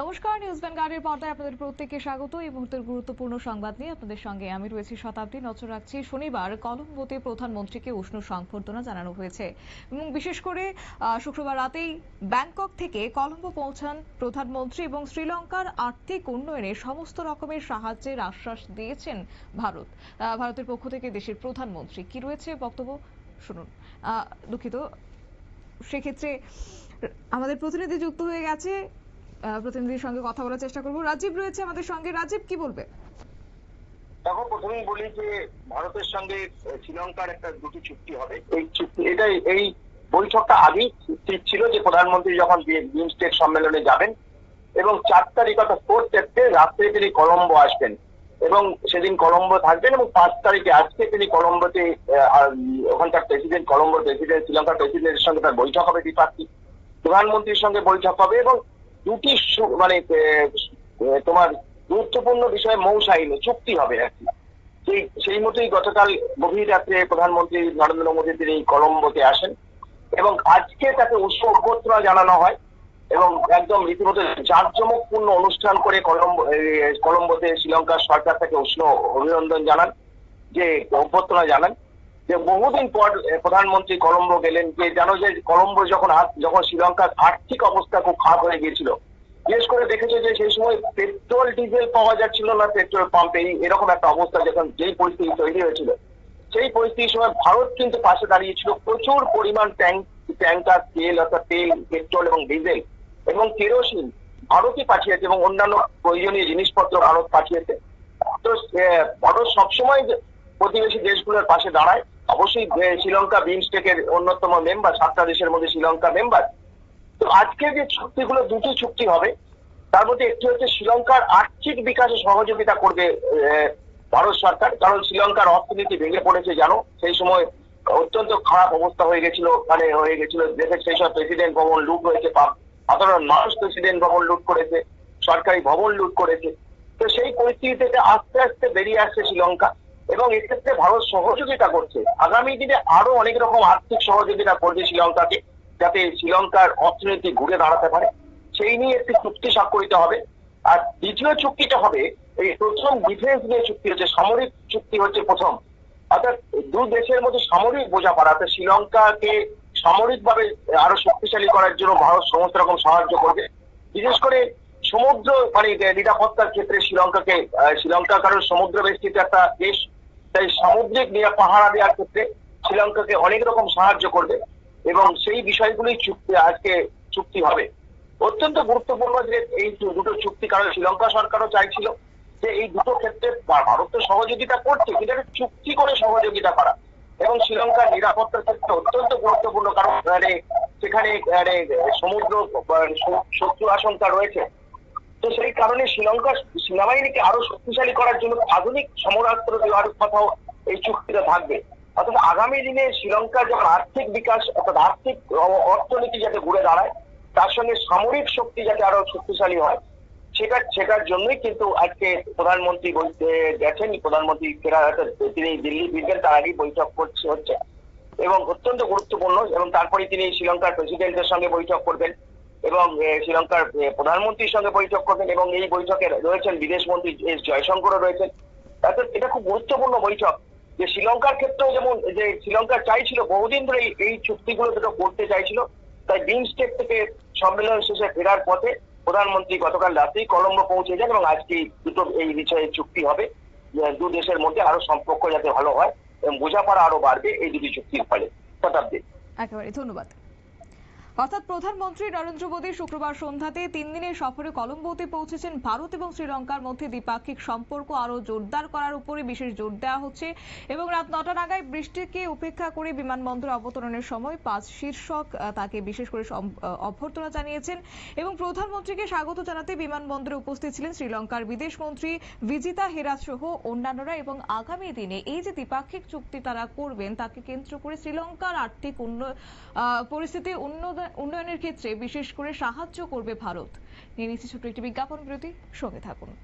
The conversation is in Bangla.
নমস্কার নিউজ ভ্যানগার্ডের পর্দায় আপনাদের প্রত্যেককে স্বাগত। এই মুহূর্তের গুরুত্বপূর্ণ সংবাদ নিয়ে আপনাদের সঙ্গে আমি রয়েছি শতাব্দী নজর রাখছি। শনিবার কলম্বোতে প্রধানমন্ত্রীকে উষ্ণ সংবর্ধনা জানানো হয়েছে। এবং বিশেষ করে শুক্রবার রাতেই ব্যাংকক থেকে কলম্বো পৌঁছান প্রধানমন্ত্রী এবং শ্রীলঙ্কার আর্থিক উন্নয়নে সমস্ত রকমের সাহায্যের আশ্বাস দিয়েছেন ভারত। ভারতের পক্ষ থেকে দেশের প্রধানমন্ত্রী কি রয়েছে বক্তব্য? শুনুন। দুঃখিত। সেক্ষেত্রে আমাদের প্রতিনিধি যুক্ত হয়ে গেছে প্রতিনিধির সঙ্গে কথা বলার চেষ্টা করব। রাজীব রয়েছে আমাদের সঙ্গে। রাজীব, কি বলবে? দেখো, প্রথমেই বলি যে ভারতের সঙ্গে শ্রীলঙ্কার একটা দুটি চুক্তি হবে। এই চুক্তি এটা এই বৈঠকটা আগেই ঠিক ছিল যে প্রধানমন্ত্রী যখন বিমস্টেক সম্মেলনে যাবেন এবং চার তারিখ অর্থাৎ ফোর্থ এপ্রিল রাত্রে তিনি কলম্বো আসবেন এবং সেদিন কলম্বো থাকবেন এবং পাঁচ তারিখে আজকে তিনি কলম্বোতে ওখানকার প্রেসিডেন্ট কলম্বোর প্রেসিডেন্ট শ্রীলঙ্কার প্রেসিডেন্টের সঙ্গে তার বৈঠক হবে দ্বিপাক্ষিক। প্রধানমন্ত্রীর সঙ্গে বৈঠক হবে এবং দুটি মানে তোমার গুরুত্বপূর্ণ বিষয়ে মৌসাইনে চুক্তি হবে আর কি। সেই সেই মতোই গতকাল গভীর রাত্রে প্রধানমন্ত্রী নরেন্দ্র মোদী তিনি কলম্বোতে আসেন এবং আজকে তাকে উষ্ণ অভ্যর্থনা জানানো হয় এবং একদম রীতিমতো জাঁকজমকপূর্ণ অনুষ্ঠান করে কলম্বো কলম্বোতে শ্রীলঙ্কার সরকার তাকে উষ্ণ অভিনন্দন জানান, যে অভ্যর্থনা জানান। যে বহুদিন পর প্রধানমন্ত্রী কলম্বো গেলেন যে জানো যে কলম্বো যখন যখন শ্রীলঙ্কার আর্থিক অবস্থা খুব খারাপ হয়ে গিয়েছিল, বিশেষ করে দেখেছে যে সেই সময় পেট্রোল, ডিজেল পাওয়া যাচ্ছিল না, পেট্রোল পাম্পে এরকম একটা অবস্থা যখন যেই পরিস্থিতি তৈরি হয়েছিল, সেই পরিস্থিতির সময় ভারত কিন্তু পাশে দাঁড়িয়েছিল প্রচুর পরিমাণ ট্যাঙ্ক, ট্যাঙ্কার, তেল, অর্থাৎ তেল, পেট্রোল এবং ডিজেল এবং কেরোসিন ভারতই পাঠিয়েছে এবং অন্যান্য প্রয়োজনীয় জিনিসপত্র ভারত পাঠিয়েছে। তো ভারত সবসময় প্রতিবেশী দেশগুলোর পাশে দাঁড়ায় অবশ্যই শ্রীলঙ্কা বিমস্টেকের অন্যতম মেম্বার সাতটা দেশের মধ্যে শ্রীলঙ্কা মেম্বার তো আজকে যে চুক্তিগুলো, দুটি চুক্তি হবে, তার মধ্যে একটি হচ্ছে শ্রীলঙ্কার আর্থিক বিকাশে সহযোগিতা করবে ভারত সরকার। কারণ শ্রীলঙ্কার অর্থনীতি ভেঙে পড়েছে, জানো? সেই সময় অত্যন্ত খারাপ অবস্থা হয়ে গেছিল মানে হয়ে গেছিল। দেশের সেই সব প্রেসিডেন্ট ভবন লুট হয়েছে সাধারণ মানুষ প্রেসিডেন্ট ভবন লুট করেছে, সরকারি ভবন লুট করেছে। তো সেই পরিস্থিতি থেকে আস্তে আস্তে বেরিয়ে আসছে শ্রীলঙ্কা। এবং এক্ষেত্রে ভারত সহযোগিতা করছে। আগামী দিনে আরও অনেক রকম আর্থিক সহযোগিতা করবে শ্রীলঙ্কাকে, যাতে শ্রীলঙ্কার অর্থনীতি ঘুরে দাঁড়াতে পারে। সেই নিয়ে একটি চুক্তি স্বাক্ষরিত হবে। আর দ্বিতীয় চুক্তিটা হবে, এই প্রথম ডিফেন্স নিয়ে চুক্তি হচ্ছে, সামরিক চুক্তি হচ্ছে প্রথম। অর্থাৎ দু দেশের মধ্যে সামরিক বোঝাপড়া, অর্থাৎ শ্রীলঙ্কাকে সামরিকভাবে আরও শক্তিশালী করার জন্য ভারত সমস্ত রকম সাহায্য করবে। বিশেষ করে সমুদ্র মানে নিরাপত্তার ক্ষেত্রে শ্রীলঙ্কাকে শ্রীলঙ্কা কারণ সমুদ্র বেষ্টিত একটা দেশ তাই সামুদ্রিক পাহারা দেওয়ার ক্ষেত্রে শ্রীলঙ্কাকে অনেক রকম সাহায্য করবে এবং সেই বিষয়গুলি চুক্তি আজকে চুক্তি হবে। অত্যন্ত গুরুত্বপূর্ণ যে এই দুটো চুক্তি, কারণ শ্রীলঙ্কা সরকারও চাইছিল যে এই দুটো ক্ষেত্রে ভারত তো সহযোগিতা করছে, কিন্তু একটা চুক্তি করে সহযোগিতা করা। এবং শ্রীলঙ্কার নিরাপত্তার ক্ষেত্রে অত্যন্ত গুরুত্বপূর্ণ, কারণ সেখানে সমুদ্র শত্রু আশঙ্কা রয়েছে। তো সেই কারণে শ্রীলঙ্কার সেনাবাহিনীকে আরও শক্তিশালী করার জন্য আধুনিক সমরাস্ত্র দেওয়ার কথাও এই চুক্তিতে থাকবে। অর্থাৎ আগামী দিনে শ্রীলঙ্কার যখন আর্থিক বিকাশ অর্থাৎ আর্থিক অর্থনীতি যাতে ঘুরে দাঁড়ায়, তার সঙ্গে সামরিক শক্তি যাতে আরও শক্তিশালী হয়, সেটা, সেটার জন্যই কিন্তু আজকে প্রধানমন্ত্রী বলতে গেছেন, প্রধানমন্ত্রী ফেরা, তিনি দিল্লি ফিরবেন তার আগেই বৈঠক করছে হচ্ছে এবং অত্যন্ত গুরুত্বপূর্ণ এবং তারপরে তিনি শ্রীলঙ্কার প্রেসিডেন্টের সঙ্গে বৈঠক করবেন। এবং শ্রীলঙ্কার প্রধানমন্ত্রীর সঙ্গে বৈঠক করবেন এবং এই বৈঠকে রয়েছেন বিদেশ মন্ত্রী এস জয়শঙ্করও রয়েছেন। অর্থাৎ এটা খুব গুরুত্বপূর্ণ বৈঠক যে শ্রীলঙ্কার ক্ষেত্রেও যেমন যে শ্রীলঙ্কা চাইছিল, বহুদিন ধরে এই- চুক্তিগুলো দুটো করতে চাইছিল, তাই বিমস্টেক থেকে সম্মেলন শেষে ফেরার পথে প্রধানমন্ত্রী গতকাল রাতেই কলম্বো পৌঁছে যান এবং আজকে দুটো, এই বিষয়ে চুক্তি হবে। দু দেশের মধ্যে আরও সম্পর্ক যাতে ভালো হয় এবং বোঝাপড়া আরও বাড়বে এই দুটি চুক্তির ফলে। শতাব্দী। একেবারে, ধন্যবাদ। অর্থাৎ প্রধানমন্ত্রী নরেন্দ্র মোদী শুক্রবার সন্ধ্যাতে তিন দিনের সফরে কলম্বোতে পৌঁছেছেন ভারত এবং শ্রীলঙ্কার মধ্যে দ্বিপাক্ষিক সম্পর্ক আরও জোরদার করার উপরে বিশেষ জোর দেওয়া হচ্ছে। এবং রাত নটা নাগাদ বৃষ্টিকে উপেক্ষা করে বিমানবন্দরে অবতরণের সময় পাঁচ শীর্ষক তাকে বিশেষ করে অভ্যর্থনা জানিয়েছেন। এবং প্রধানমন্ত্রীকে স্বাগত জানাতে বিমানবন্দরে উপস্থিত ছিলেন শ্রীলঙ্কার বিদেশ মন্ত্রী বিজিতা হেরাত সহ অন্যান্যরা। এবং আগামী দিনে এই যে দ্বিপাক্ষিক চুক্তি তারা করবেন, তাকে কেন্দ্র করে শ্রীলঙ্কার আর্থিক পরিস্থিতি উন্নয়ন- উন্নয়নের ক্ষেত্রে বিশেষ করে সাহায্য করবে ভারত। নিয়ে নিচ্ছি ছোট্ট একটি বিজ্ঞাপন বিরতি। সঙ্গে থাকুন।